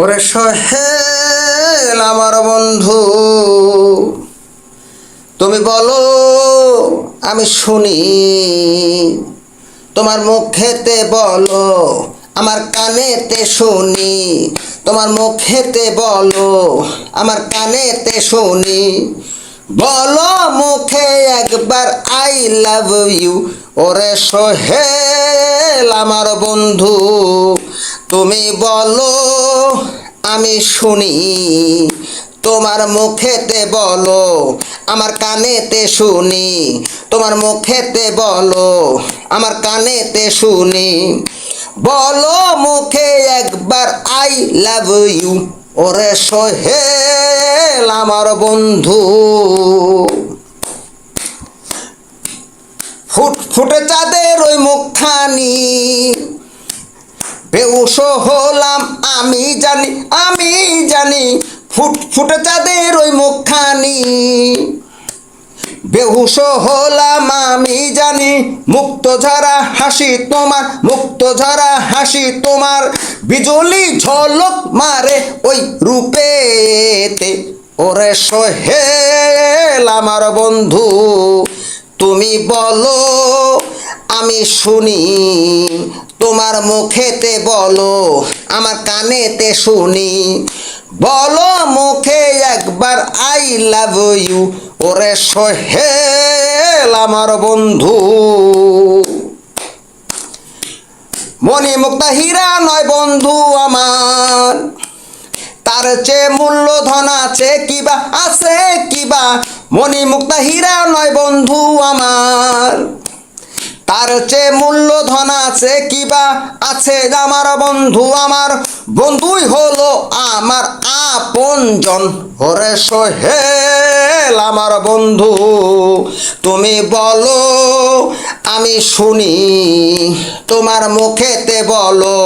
ওরে সহেল আমার বন্ধু, তুমি বলো, আমি শুনি। তোমার মুখেতে বলো, আমার কানেতে শুনি। তোমার মুখেতে বলো, আমার কানেতে শুনি। বলো মুখে একবার আই লাভ ইউ ওরে সোহেল আমার বন্ধু, তুমি বলো, আমি শুনি। তোমার মুখেতে বলো, আমার কানেতে শুনি। তোমার মুখেতে বলো, আমার কানেতে শুনি। বলো মুখে একবার আই লাভ ইউ ওরে সোহেল আমার বন্ধু। ফুট, ফুটে চাঁদের ওই মুখখানি। বেউস হলাম, আমি জানি আমি জানি, ফুট, ফুটে চাঁদের ওই মুখখানি। বেহুশ হলাম, আমি জানি, মুক্ত ঝরা হাসি তোমার, মুক্ত ঝরা হাসি তোমার। বিজলি ঝলক মারে ওই রূপেতে। ওরে সোহেল আমার বন্ধু, তুমি বলো, আমি শুনি। তোমার মুখেতে বলো, আমার কানেতে শুনি। বলো মুখে একবার আই লাভ ইউ ওরে সোহেল আমার বন্ধু। মনি মুক্তা হীরা নয় বন্ধু আমার। তার চেয়ে মূল্যধন আছে কিবা আছে কিবা। মনি মুক্তা হীরা নয় বন্ধু আমার। তার চেয়ে মূল্যধন আছে কিবা, আছে আমার বন্ধু আমার। বন্ধুই হলো আমার আপনজন হরে সোহেল আমার বন্ধু, তুমি বলো, আমি শুনি। তোমার মুখেতে বলো,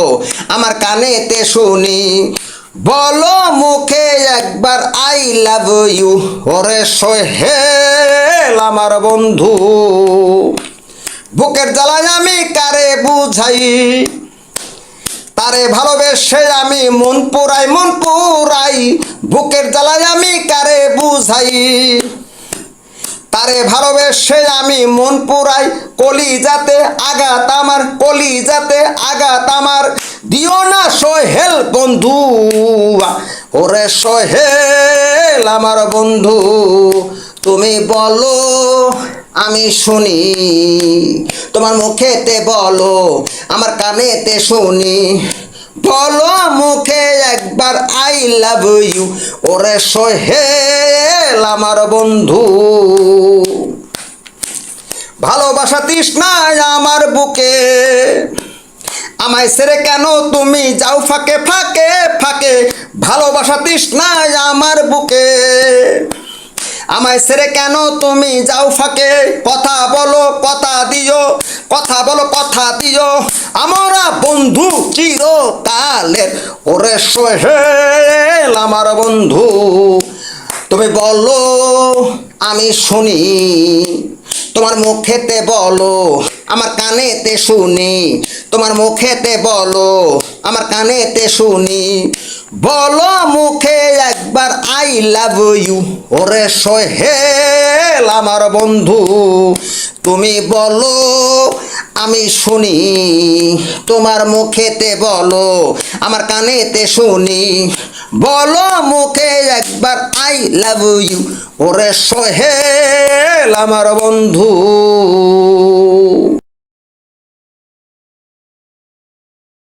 আমার কানেতে শুনি। বলো মুখে একবার আই লাভ ইউ ওরে সোহেল আমার বন্ধু। বুকের জ্বালায় আমি কারে বুঝাই? তারে ভালোবেসে আমি মন পুরাই মন পুরাই। বুকের জ্বালায় আমি কারে বুঝাই? তারে ভালোবেসে আমি মন পুরাই। কলি যাতে আঘাত আমার কলি যাতে আঘাত আমার। দিও না সোহেল বন্ধু। ওরে সোহেল আমার বন্ধু, তুমি বলো, আমি শুনি। তোমার মুখেতে বলো, আমার কানেতে শুনি। বলো মুখে একবার আই লাভ ইউ ওরে সোহেল আমার বন্ধু। ভালোবাসা তৃষ্ণায় আমার আমায় সেরে কেন তুমি? যাও ফাঁকে ফাঁকে ফাঁকে। ভালোবাসা তৃষ্ণায় আমার বুকে। আমায় সেরে কেন তুমি? যাও ফাঁকে। কথা বলো, কথা দিও। কথা বলো, কথা দিও। আমরা বন্ধু চিরকালের। ওরে সোহেল আমার বন্ধু। তুমি বলো, আমি শুনি। তোমার মুখেতে বলো। আমার কানেতে শুনি, তোমার মুখেতে বলো, আমার কানেতে শুনি। বলো মুখে একবার আই লাভ ইউ ওরে সোহেল আমার বন্ধু। তুমি বলো, আমি শুনি, তোমার মুখেতে বলো, আমার কানেতে শুনি। বলো মুখে একবার আই লাভ ইউ ওরে সোহেল আমার বন্ধু।